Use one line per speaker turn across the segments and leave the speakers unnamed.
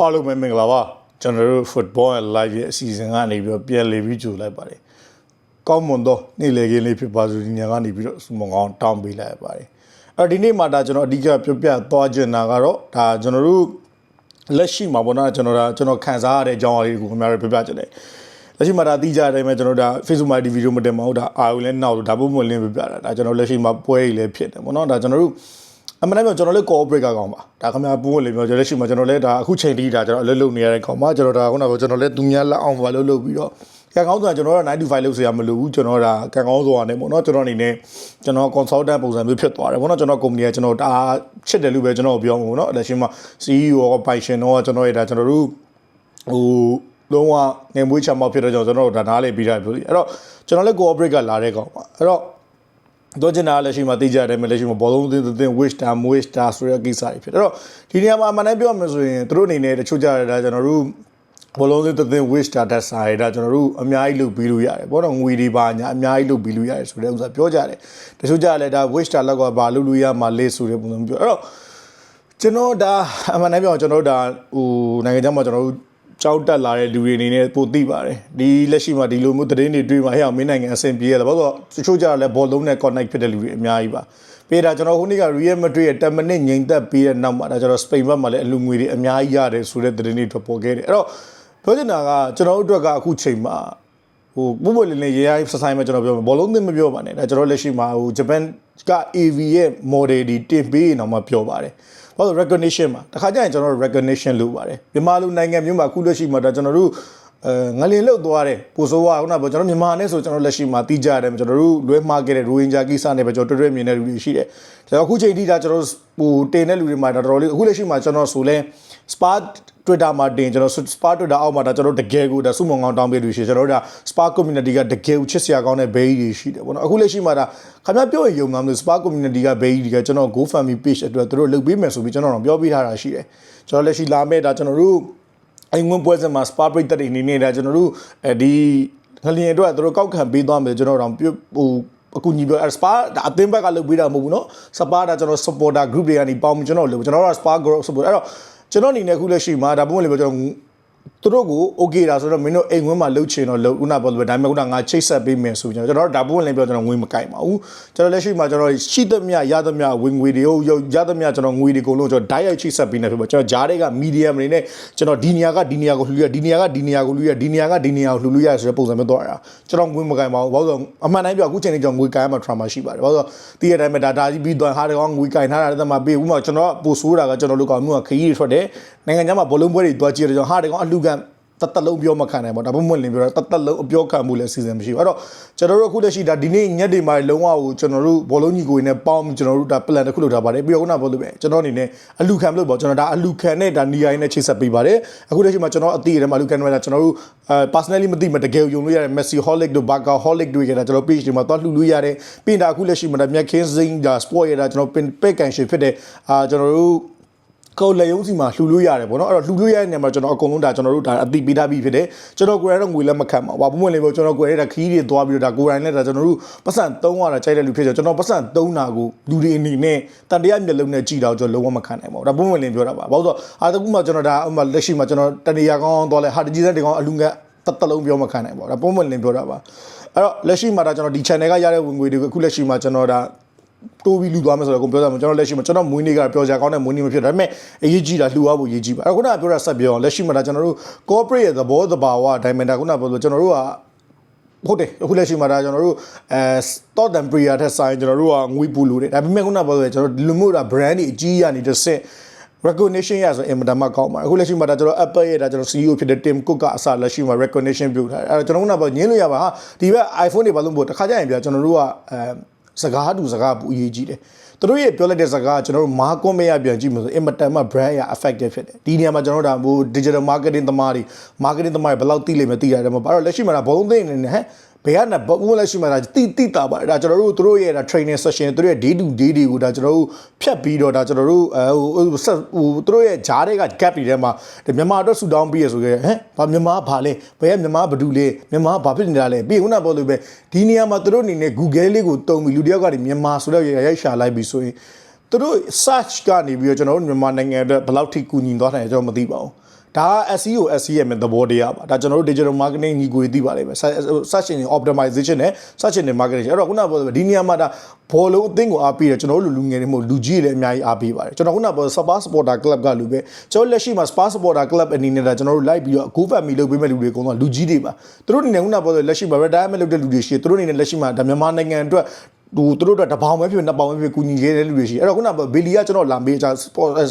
အားလုံးပဲမင်္ဂလာပါကျွန်တော်တို့ football and live ရဲ့အစီအစဉ်ကနေပြီးတော့ပြန်လည်ပြီးကြိုလိုက်ပါတယ်ကောင်းမွန်သောနေ့လည်ခင်းလေးဖြစ်ပါစို့ဒီညကနေပြီးတော့စမကောင်းတောင်းပေးလိုက်ရပါတယ်အဲ့ဒီနေ့မှာဒါကျွန်တော်အဓိကပြောပြသွားချင်တာကတော့ဒါကျွန်တော်တို့လက်ရှိမှာပေါ့နော်ကျွန်တော်ဒါကျွန်တော်ခံစားရတဲ့အကြောင်းအရာလေးကိုခင်ဗျားတို့ပြောပြချင်တယ်လက်ရှိမှာဒါတီးကြတဲ့အတိုင်းပဲကျွန်တော်ဒါ Facebook မှာဒီဗီဒီယိုမတင်မဟုတ်ဒါအာရုံလည်းနောက်လို့ဒါပုံမှန်လင်းပြပြတာဒါကျွန်တော်လက်ရှိမှာပွဲကြီးလည်းဖြစ်တယ်ပေါ့နော်ဒါကျွန်တော်တို့ အမှန်တမ်းပြောကျွန်တော်လည်း cooperate ကကောင်းပါဒါခင်ဗျားပုံမှန်လေးပြောကျွန်တော်လက်ရှိမှာကျွန်တော်လည်းဒါအခုချိန်တီးဒါကျွန်တော်အလုပ်လုပ်နေရတဲ့ကောင်ပါကျွန်တော်ဒါခုနကကျွန်တော်လည်းသူများလက်အောင်ပါလို့လုပ်ပြီးတော့ကံကောင်းဆိုတာကျွန်တော်တို့95လောက်ဆရာမလို့ဘူးကျွန်တော်ဒါကံကောင်းဆိုတာနဲ့ပေါ့နော်ကျွန်တော်အနေနဲ့ကျွန်တော် consultant ပုံစံမျိုးဖြစ်သွားတယ်ပေါ့နော်ကျွန်တော် company ကကျွန်တော်ဒါချစ်တယ်လို့ပဲကျွန်တော်ပြောမှာပေါ့နော်လက်ရှိမှာ CEO ရောပိုင်ရှင်တော့ကျွန်တော်ရဒါကျွန်တော်တို့ဟိုလုံးဝငယ်မွေးချမောက်ဖြစ်တဲ့ကြောင့်ကျွန်တော်တို့ဒါနားလေပြီးတာပြောအဲ့တော့ကျွန်တော်လည်း cooperate ကလာတဲ့ကောင်ပါအဲ့တော့ တော့ကျွန်တော်လက်ရှိမှာသိကြတယ်မလက်ရှိမှာဘောလုံးသင်းသင်း wish star wish star ဆိုတဲ့ကိစ္စတွေဖြစ်တယ်အဲ့တော့ဒီနေရာမှာအမှန်တမ်းပြောရမယ်ဆိုရင်သူတို့အနေနဲ့တချို့ကြရတာကျွန်တော်တို့ဘောလုံးသင်းသင်း wish star တက်စာရတာကျွန်တော်တို့အများကြီးလုပ်ပြီးလို့ရတယ်ဘောတော့ငွေတွေပါညာအများကြီးလုပ်ပြီးလို့ရတယ်ဆိုတဲ့ဥစ္စာပြောကြတယ်တချို့ကြရလဲဒါ wish star လောက်ကဘာလုပ်လို့ရမှာလဲဆိုတဲ့ပုံစံပြောအဲ့တော့ကျွန်တော်ဒါအမှန်တမ်းပြောကျွန်တော်တို့ဒါဟိုနိုင်ငံခြားမှာကျွန်တော်တို့ ကြောက်တက်လာတဲ့လူတွေအနေနဲ့ပိုသိပါတယ်ဒီလက်ရှိမှာဒီလိုမျိုးသတင်းတွေတွေ့မှာဟဲ့အောင်မင်းနိုင်ငံအဆင်ပြေရတယ်ဘာလို့တချို့ကြလဲဘောလုံးနဲ့ connect ဖြစ်တဲ့လူတွေအများကြီးပါပေးတာကျွန်တော်ခုနေ့က Real Madrid ရဲ့10မိနစ်ငိန်သက်ပြီးတဲ့နောက်မှာဒါကျွန်တော် Spain ဘက်မှာလည်းအလူငွေတွေအများကြီးရတယ်ဆိုတဲ့သတင်းတွေထွက်ပေါ်ခဲ့တယ်အဲ့တော့ပြောချင်တာကကျွန်တော်တို့အတွက်ကအခုချိန်မှာ ဟိုဘုဘလေးလေးရေးရိုင်းစဆိုင်မှာကျွန်တော်ပြောမယ်ဘောလုံးသင်းမပြောပါနဲ့ဒါကျွန်တော်လက်ရှိမှာဟိုဂျပန်က AV ရဲ့ model ဒီတင်ပေးရင်တော့မှပြောပါတယ်ဘာလို့ recognition မှာတခါကျရင်ကျွန်တော်တို့ recognition လုပ်ပါတယ်မြန်မာလူနိုင်ငံမျိုးမှာအခုလက်ရှိမှာဒါကျွန်တော်တို့အဲငလင်လုတ်သွားတယ်ပိုဆိုးကခုနကကျွန်တော်မြန်မာနဲ့ဆိုကျွန်တော်လက်ရှိမှာတီးကြတယ်ကျွန်တော်တို့လွဲမှားခဲ့တဲ့ရိုဟင်ဂျာကိစ္စနဲ့ပဲကျွန်တော်တွေ့တွေ့မြင်တဲ့လူတွေရှိတယ်ကျွန်တော်အခုချိန်ထိဒါကျွန်တော်ဟိုတင်တဲ့လူတွေမှာဒါတော်တော်လေးအခုလက်ရှိမှာကျွန်တော်ဆိုလဲ Spark Twitter မှာတင်ကျွန်တော် Spark Twitter အောက်မှာဒါကျွန်တော်တကယ်ကိုဒါစုမုံကောင်းတောင်းပေးလို့ရှိရင်ကျွန်တော်တို့ဒါ Spark Community ကတကယ်ကိုချစ်စရာကောင်းတဲ့ page တွေရှိတယ်ပေါ့နော်အခုလက်ရှိမှာဒါခင်ဗျားပြောရင်ယုံမှာမလို့ Spark Community က page တွေကကျွန်တော် GoFundMe page အတွက်သူတို့လုပ်ပေးမယ်ဆိုပြီးကျွန်တော်တို့ပြောပြထားတာရှိတယ်ကျွန်တော်လက်ရှိလာမဲ့ဒါကျွန်တော်တို့အိမ်ဝင်ပွဲစဉ်မှာ Spark ပြတ်တဲ့နေနေတာကျွန်တော်တို့အဲဒီငလျင်အတွက်သူတို့ကောက်ခံပေးသွားမယ်ကျွန်တော်တို့ဟိုအခုညီပြောစပါဒါအသင်းဘက်ကလုပ်ပေးတာမဟုတ်ဘူးเนาะစပါဒါကျွန်တော် supporter group တွေကနေပေါင်းကျွန်တော်လုပ်ကျွန်တော်တို့က spa group support အဲ့တော့ ကျွန်တော်အနေနဲ့ခုလက်ရှိမှာဒါပုံမှန်လေးပြောကျွန်တော် သူတို့ကို okay ဒါဆိုတော့မင်းတို့အိမ်ဝင်းမှာလှုပ်ချင်တော့လှုပ်ခုနပြောလို့ပဲဒါပေမဲ့ခုနငါချိတ်ဆက်ပေးမယ်ဆိုပြီးကျွန်တော်တို့ဒါပုံမှန်လေးပြောကျွန်တော်ငွေမကင်ပါဘူးကျွန်တော်လက်ရှိမှာကျွန်တော်ရှိသမျှရသမျှဝင်ငွေတွေရောရသမျှကျွန်တော်ငွေတွေအကုန်လုံးကျွန်တော် direct ချိတ်ဆက်ပေးနေဖြစ်ပါကျွန်တော်ဂျားတွေက medium တွေနဲ့ကျွန်တော်ဒီနေရာကဒီနေရာကိုလှူရဒီနေရာကဒီနေရာကိုလှူရဒီနေရာကဒီနေရာကိုလှူလို့ရဆိုတဲ့ပုံစံမျိုးတော့တာကျွန်တော်ငွေမကင်ပါဘူးဘာလို့အမှန်တိုင်းပြောအခုချိန်လေးကျွန်တော်ငွေကင်ရမှာ trauma ရှိပါတယ်ဘာလို့တည်ရတိုင်းမှာဒါဒါကြီးပြီးတော့ဟာတကောင်ငွေကင်ထားတာလည်းတမပေးဥမာကျွန်တော်ပို့ဆိုးတာကကျွန်တော်တို့ကောင်မျိုးကခရီးတွေထွက်တယ်နိုင်ငံခြားမှာဘလုံးပွဲတွေတွားကြည့်ရတော့ဟာတကောင်အလှကန် တတ်တလုံးပြောမခံနိုင်ပါဘူးဒါမှမဟုတ်လင်းပြောတာတတ်တလုံးအပြောခံမှုလည်းအစီအစဉ်မရှိဘူးအဲ့တော့ကျွန်တော်တို့အခုလက်ရှိဒါဒီနေ့ညက်တွေမှာလုံးဝကိုကျွန်တော်တို့ဘောလုံးညီကိုတွေနဲ့ပေါင်းကျွန်တော်တို့ဒါ plan တစ်ခုလုပ်ထားပါတယ်ပြီးတော့ခုနပြောလို့ပဲကျွန်တော်အနေနဲ့အလူခံလို့ပေါ့ကျွန်တော်ဒါအလူခံနဲ့ဒါနီယာရင်းနဲ့ချိတ်ဆက်ပေးပါတယ်အခုလက်ရှိမှာကျွန်တော်အတိအရမှာအလူခံနဲ့ကျွန်တော်တို့အဲ personally မသိမတကယ်ယုံလို့ရတယ် Messi holic တို့ Barca holic တို့ရတာကျွန်တော် page တွေမှာသွားလှူလို့ရတယ်ပြီးတာအခုလက်ရှိမှာဒါမြက်ခင်းစိမ်းဒါ sport ရတာကျွန်တော်ပင်ပက်ကန်ရှင်ဖြစ်တဲ့အာကျွန်တော်တို့ ကိုယ်လေယုံစီမှာလှူလို့ရတယ်ပေါ့နော်အဲ့တော့လှူလို့ရတဲ့နေရာမှာကျွန်တော်အကုန်လုံးဒါကျွန်တော်တို့ဒါအတိပေးထားပြီးဖြစ်တယ်ကျွန်တော်ကိုယ်တိုင်တော့ငွေလည်းမခံပါဘူးဘာပုံမှန်လေးပေါ့ကျွန်တော်ကိုယ်တိုင်ဒါခီးတွေသွားပြီးတော့ဒါကိုယ်တိုင်လည်းဒါကျွန်တော်တို့ပတ်စံသုံးရတာကြိုက်တဲ့လူဖြစ်ကြကျွန်တော်ပတ်စံသုံးတာကိုလူတွေအနေနဲ့တန်တရားမျက်လုံးနဲ့ကြည်တော့ကျွန်တော်လုံးဝမခံနိုင်ပါဘူးဒါပုံမှန်လေးပြောတာပါဘာလို့ဆိုအာတကူမှကျွန်တော်ဒါဥမာလက်ရှိမှာကျွန်တော်တနေရာကောင်းသွားလဲဟာတကြီးတဲ့ကောင်အလူငတ်တတ်တလုံးပြောမခံနိုင်ပါဘူးဒါပုံမှန်လေးပြောတာပါအဲ့တော့လက်ရှိမှာဒါကျွန်တော်ဒီ channel ကရတဲ့ဝင်ငွေတွေကိုအခုလက်ရှိမှာကျွန်တော်ဒါ တိုးပြီးလူသွားမယ်ဆိုတော့ကိုပြောတာမကျွန်တော်လက်ရှိမှာကျွန်တော်မွေးနေ့ကပြောကြကောင်းတဲ့မွေးနေ့မဖြစ်ဒါပေမဲ့အရေးကြီးတာလှူအားဖို့အရေးကြီးပါအဲ့ခုနကပြောတာဆက်ပြောအောင်လက်ရှိမှာဒါကျွန်တော်တို့ corporate ရဲ့သဘောတဘာဝ diamond ခုနကပြောလို့ကျွန်တော်တို့ကဟုတ်တယ်အခုလက်ရှိမှာဒါကျွန်တော်တို့အဲ stock and prayer ထက်ဆိုင်ကျွန်တော်တို့ကငွေပူလို့တယ်ဒါပေမဲ့ခုနကပြောလို့ကျွန်တော်လူမျိုးဒါ brand တွေအကြီးရနေတဲ့ဆက် recognition ရဆိုအင်မတန်မှကောင်းပါတယ်အခုလက်ရှိမှာဒါကျွန်တော် Apple ရဲ့ဒါကျွန်တော် CEO ဖြစ်တဲ့ Tim Cook ကအစလက်ရှိမှာ recognition ပြုထားတယ်အဲကျွန်တော်ကညင်းလို့ရပါဟာဒီဘက် iPhone တွေဘာလို့ပို့တခါကြရင်ပြကျွန်တော်တို့ကအဲ စကားတူစကားပူအရေးကြီးတယ်သူတို့ရဲ့ပြောလိုက်တဲ့စကားကျွန်တော်တို့မာကွန်မေးရပြန်ကြည့်မှဆိုအင်မတန်မှ brand ရ effective ဖြစ်တယ်ဒီနေရာမှာကျွန်တော်တို့ဒါဟို digital marketing သမားတွေ marketing သမားတွေဘယ်လောက်သိလိမ့်မယ်သိရတယ်မဟုတ်ဘာလို့လက်ရှိမှာဒါဘုံသိနေနေဟဲ့ ဘယ်ကနေဘုံလက်ရှိမှာဒါတိတိတာပါတယ်ဒါကျွန်တော်တို့သူတို့ရဲ့ဒါ training session သူတို့ရဲ့ day to day တွေကိုဒါကျွန်တော်တို့ဖြတ်ပြီးတော့ဒါကျွန်တော်တို့အဲဟိုဟိုသူတို့ရဲ့ဂျားတွေက gap တွေထဲမှာမြန်မာအတွက်ဆူတောင်းပြီးရဆိုကြဟမ်ဘာမြန်မာဘာလဲဘယ်ကမြန်မာဘဒူလဲမြန်မာဘာဖြစ်နေတာလဲပြီးခုနပြောလို့ပဲဒီနေရာမှာသူတို့အနေနဲ့ Google လေးကိုတုံပြီးလူတယောက်ကနေမြန်မာဆိုတော့ရိုက်ရှာလိုက်ပြီးဆိုရင်သူတို့ search ကနေပြီးတော့ကျွန်တော်တို့မြန်မာနိုင်ငံအတွက်ဘယ်လောက်ထိကူညီသွားနိုင်တယ်ကျွန်တော်မသိပါဘူး ဒါက SEO SEM ရဲ့သဘောတရားပါဒါကျွန်တော်တို့ digital marketing ညီကိုသိပါလိမ့်မယ် search engine optimization နဲ့ search engine marketing အဲ့တော့ခုနကပြောဒီနေရာမှာဒါဘောလုံးအသင်းကိုအားပေးတယ်ကျွန်တော်တို့လူလူငယ်တွေမဟုတ်လူကြီးတွေလည်းအများကြီးအားပေးပါတယ်ကျွန်တော်ခုနကပြော Spa Supporter Club ကလူပဲကျွန်တော်လက်ရှိမှာ Spa Supporter Club အနေနဲ့ဒါကျွန်တော်တို့လိုက်ပြီးတော့ GoFundMe လုပ်ပေးမဲ့လူတွေအကုန်လုံးလူကြီးတွေပါသူတို့အနေနဲ့ခုနကပြောလက်ရှိမှာ retirement လုပ်တဲ့လူတွေရှိတယ်သူတို့အနေနဲ့လက်ရှိမှာဒါမြန်မာနိုင်ငံအတွက် ဟိုသူတို့တို့တပေါင်ပဲဖြစ်နှစ်ပေါင်ပဲဖြစ်ကူညီခဲ့တဲ့လူတွေရှိအဲ့တော့ခုနကဘီလီကကျွန်တော်လာမေးချာ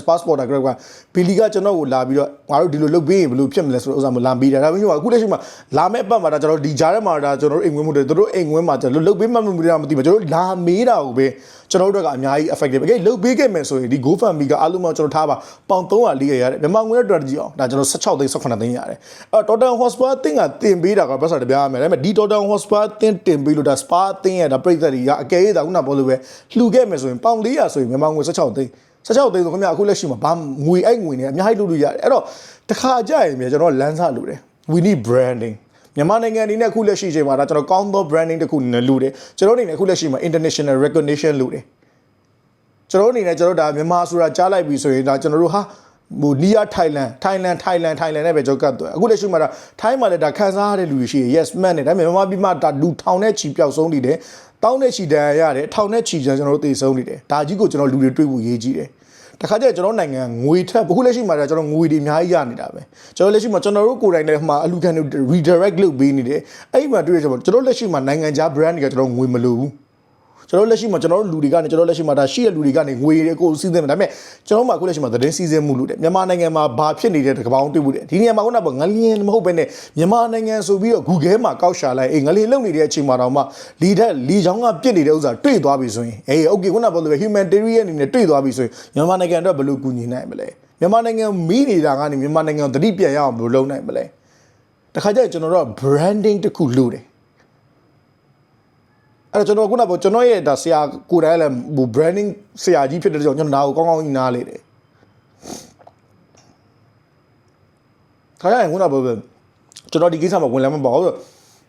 passport ကကဘီလီကကျွန်တော်ကိုလာပြီးတော့ငါတို့ဒီလိုလုပ်ပေးရင်ဘယ်လိုဖြစ်မလဲဆိုတော့ဥစ္စာမလာမေးတာဒါပေမဲ့အခုလက်ရှိမှာလာမဲ့အပတ်မှာဒါကျွန်တော်ဒီကြားထဲမှာဒါကျွန်တော်တို့အိမ်ဝင်မှုတွေသူတို့အိမ်ဝင်မှာကျွန်တော်လုပ်ပေးမှမမှုတွေမသိဘူးကျွန်တော်တို့လာမေးတာကိုပဲ ကျွန်တော်တို့ကအများကြီး effective ပဲလုပ်ပေးခဲ့မယ်ဆိုရင်ဒီ GoFundMe ကအားလုံးမကျွန်တော်ထားပါပေါင်300လေးရရတယ်မြန်မာငွေနဲ့ strategy အောင်ဒါကျွန်တော်16သိန်း18သိန်းရတယ်အဲ့တော့ Total Hotspur အသင်းကတင်ပေးတာကပတ်စံတပြားရမယ်ဒါပေမဲ့ဒီ Total Hotspur အသင်းတင်ပေးလို့ဒါ Spa အသင်းရဲ့ဒါပြိသက်တွေကအကယ်၍ဒါခုနပြောလို့ပဲလှူခဲ့မယ်ဆိုရင်ပေါင်400ဆိုရင်မြန်မာငွေ16သိန်း16သိန်းဆိုခင်ဗျအခုလက်ရှိမှာဘာငွေအဲ့ငွေနဲ့အများကြီးလုပ်လို့ရတယ်အဲ့တော့တခါကြရင်မြေကျွန်တော်လမ်းစာလုပ်တယ် we need branding မြန်မာနိုင်ငံအနေနဲ့အခုလက်ရှိချိန်မှာဒါကျွန်တော်ကောင်းသော branding တစ်ခုအနေနဲ့လုပ်တယ်ကျွန်တော်အနေနဲ့အခုလက်ရှိမှာ international recognition လုပ်တယ်ကျွန်တော်အနေနဲ့ကျွန်တော်ဒါမြန်မာဆိုတာကြားလိုက်ပြီဆိုရင်ဒါကျွန်တော်တို့ဟာဟိုနီးယားထိုင်လန်ထိုင်လန်ထိုင်လန်ထိုင်လန်နဲ့ပဲကြောက်ကတ်သွားအခုလက်ရှိမှာဒါထိုင်းမှာလည်းဒါခန်းစားရတဲ့လူတွေရှိရ yes man နဲ့ဒါပေမဲ့မြန်မာပြည်မှာဒါလူထောင်နဲ့ချီပျောက်ဆုံးနေတယ်တောင်းနဲ့ချီတန်ရတယ်ထောင်နဲ့ချီကျွန်တော်တို့သိဆုံးနေတယ်ဒါကြီးကိုကျွန်တော်လူတွေတွေ့ဖို့ရေးကြည့်တယ် တခါကျကျွန်တော်နိုင်ငံငွေထက်အခုလက်ရှိမှာကျွန်တော်ငွေတွေအများကြီးရနေတာပဲကျွန်တော်လက်ရှိမှာကျွန်တော်တို့ကိုယ်တိုင်လည်းမှာအလူခံတွေ redirect လုပ်ပေးနေတယ်အဲ့ဒီမှာတွေ့ရကျွန်တော်တို့လက်ရှိမှာနိုင်ငံခြား brand တွေကကျွန်တော်ငွေမလိုဘူး ကျွန်တော်လက်ရှိမှာကျွန်တော်တို့လူတွေကနေကျွန်တော်လက်ရှိမှာဒါရှိတဲ့လူတွေကနေငွေတွေကိုစီးစင်းတယ်ဒါပေမဲ့ကျွန်တော်မှအခုလက်ရှိမှာသတင်းစီးစင်းမှုလုပ်တယ်မြန်မာနိုင်ငံမှာဘာဖြစ်နေတဲ့တကပောင်းတွေ့မှုတယ်ဒီနေရာမှာခုနကငလျင်မဟုတ်ဘဲနဲ့မြန်မာနိုင်ငံဆိုပြီးတော့ Google မှာကောက်ရှာလိုက်အေးငလျင်လုံနေတဲ့အချိန်မှာတော့မှလီထက်လီချောင်းကပြစ်နေတဲ့ဥစ္စာတွေ့သွားပြီဆိုရင်အေး okay ခုနကပြောလို့ပဲ humanitarian အနေနဲ့တွေ့သွားပြီဆိုရင်မြန်မာနိုင်ငံအတွက်ဘယ်လိုကူညီနိုင်မလဲမြန်မာနိုင်ငံမီးနေတာကနေမြန်မာနိုင်ငံကိုတတိပြန်ရအောင်ဘယ်လိုလုပ်နိုင်မလဲတခါကျရင်ကျွန်တော်တို့က branding တစ်ခုလုပ်တယ် အဲ့တော့ကျွန်တော်ခုနကပြောကျွန်တော်ရဲ့ဒါဆရာကိုယ်တိုင်လည်းဟို branding ဆရာကြီးဖြစ်တဲ့ကြောင့်ကျွန်တော်ဒါကိုကောင်းကောင်းကြီးနားလေတယ်ခါရရင်ခုနကပြောကျွန်တော်ဒီကိစ္စမှာဝင်လည်းမပေါ့ဘူး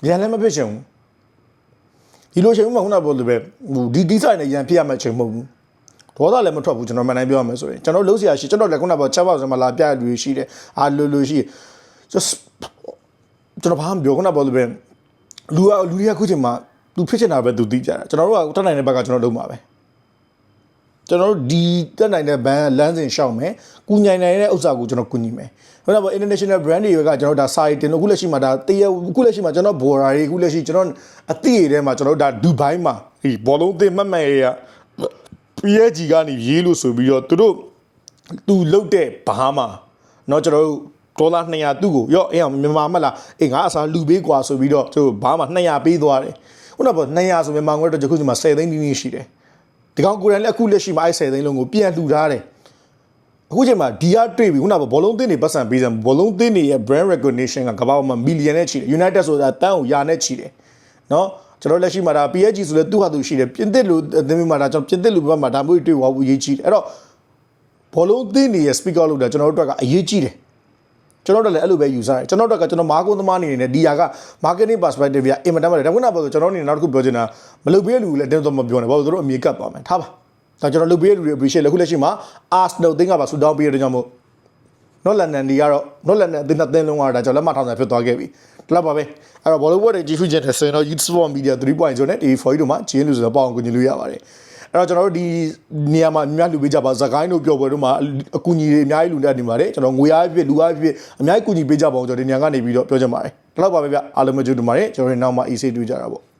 ရန်လည်းမဖြစ်ချင်ဘူးဒီလိုချိန်မှခုနကပြောလို့ပဲဟိုဒီကိစ္စနဲ့ရန်ဖြစ်ရမယ့်ချိန်မဟုတ်ဘူးဒေါသလည်းမထွက်ဘူးကျွန်တော်မှန်တိုင်းပြောရမယ်ဆိုရင်ကျွန်တော်လုံးဆရာရှိကျွန်တော်လည်းခုနကပြောချက်ပေါက်စမှာလာပြရလူရှိတယ်အာလူလူရှိ just ကျွန်တော်ဘာမှပြောခုနကပြောလို့ပဲလူကလူတွေကခုချိန်မှာ သူဖြစ်ချင်တာပဲသူသိကြတာကျွန်တော်တို့ကတက်နိုင်တဲ့ဘက်ကကျွန်တော်လုံးပါပဲကျွန်တော်တို့ဒီတက်နိုင်တဲ့ဘန်လမ်းစဉ်ရှောက်မယ်ကုညင်နိုင်တဲ့ဥစ္စာကိုကျွန်တော်ကုညီမယ်ဟုတ်လားပေါ့ international brand တွေကကျွန်တော်ဒါစာရီတင်လို့အခုလက်ရှိမှာဒါတရအခုလက်ရှိမှာကျွန်တော်ဘော်ရာတွေအခုလက်ရှိကျွန်တော်အသည့်တွေထဲမှာကျွန်တော်ဒါဒူဘိုင်းမှာဒီဘောလုံးသင်မတ်မှန်ရ PSG ကနေရေးလို့ဆိုပြီးတော့သူတို့သူလုတ်တဲ့ဘာမှเนาะကျွန်တော်တို့ဒေါ်လာ200သူ့ကိုရော့အေးအောင်မြန်မာမလားအေးငါအစားလူပေးกว่าဆိုပြီးတော့သူဘာမှ200ပေးသွားတယ် ခုနက200ဆိုမြန်မာငွေတော့ဒီခုစီမှာ10သိန်းနီးနီးရှိတယ်ဒီကောင်ကိုယ်တိုင်လည်းအခုလက်ရှိမှာအဲ့10သိန်းလုံးကိုပြန်လှူထားတယ်အခုချိန်မှာဒီကတွေ့ပြီခုနကဘောလုံးသင်းတွေပတ်စံပေးစံဘောလုံးသင်းတွေရဲ့ brand recognition ကကမ္ဘာမှာမီလီယံနဲ့ချီတယ် United ဆိုတာတန်းကိုယာနဲ့ချီတယ်နော်ကျွန်တော်လက်ရှိမှာဒါ PSG ဆိုလဲသူ့ဟာသူရှိတယ်ပြင်သစ်လူအသင်းမျိုးမှာဒါကျွန်တော်ပြင်သစ်လူဘက်မှာဒါမျိုးတွေ့ဝါဘူးအရေးကြီးတယ်အဲ့တော့ဘောလုံးသင်းတွေရဲ့ speaker လို့ဒါကျွန်တော်တို့အတွက်ကအရေးကြီးတယ် ကျွန်တော်တို့လည်းအဲ့လိုပဲယူဆတယ်ကျွန်တော်တို့ကကျွန်တော်မာကုန်းသမားအနေနဲ့ဒီဟာက marketing perspective ကအင်မတန်ပါတယ်ဒါကနောက်ပြောကျွန်တော်အနေနဲ့နောက်တစ်ခုပြောချင်တာမလုပ်ပေးတဲ့လူလည်းတင်းတော့မပြောနဲ့ဘာလို့တို့အမြေကတ်သွားမယ်ထားပါဒါကျွန်တော်လုပ်ပေးတဲ့လူတွေ appreciate လက်ခုလက်ရှိမှာ Arsenal သင်းကပါဆူတောင်းပေးတဲ့ကြောင့်မို့နော်လန်ဒန်ဒီကတော့နော်လန်ဒန်အသင်းနှစ်သင်းလုံးကတော့ဒါကျွန်တော်လက်မထောင်ဆိုင်ဖြစ်သွားခဲ့ပြီဒီလောက်ပါပဲအဲ့တော့ဘောလုံးဘွဲတွေကြီးထွချင်တယ်ဆိုရင်တော့ Youth Sport Media 3.0နဲ့ TV4 တို့မှာဂျင်းလူဆိုတော့ပေါအောင်ကူညီလို့ရပါတယ်အဲ့ တော့ကျွန်တော်တို့ဒီနေရာမှာအများလူပေးကြပါဇကိုင်းတို့ပြောပွဲတို့မှာအကူအညီတွေအများကြီးလူနေနေပါတယ်ကျွန်တော်ငွေအားဖြစ်လူအားဖြစ်အများကြီးကူညီပေးကြပါအောင်ကျွန်တော်ဒီနေရာကနေပြီးတော့ပြောချင်ပါတယ်ဒီလောက်ပါပဲဗျအားလုံးမကြိုးတူပါတယ်ကျွန်တော်တို့နောက်မှ EC တွေ့ကြတာပေါ့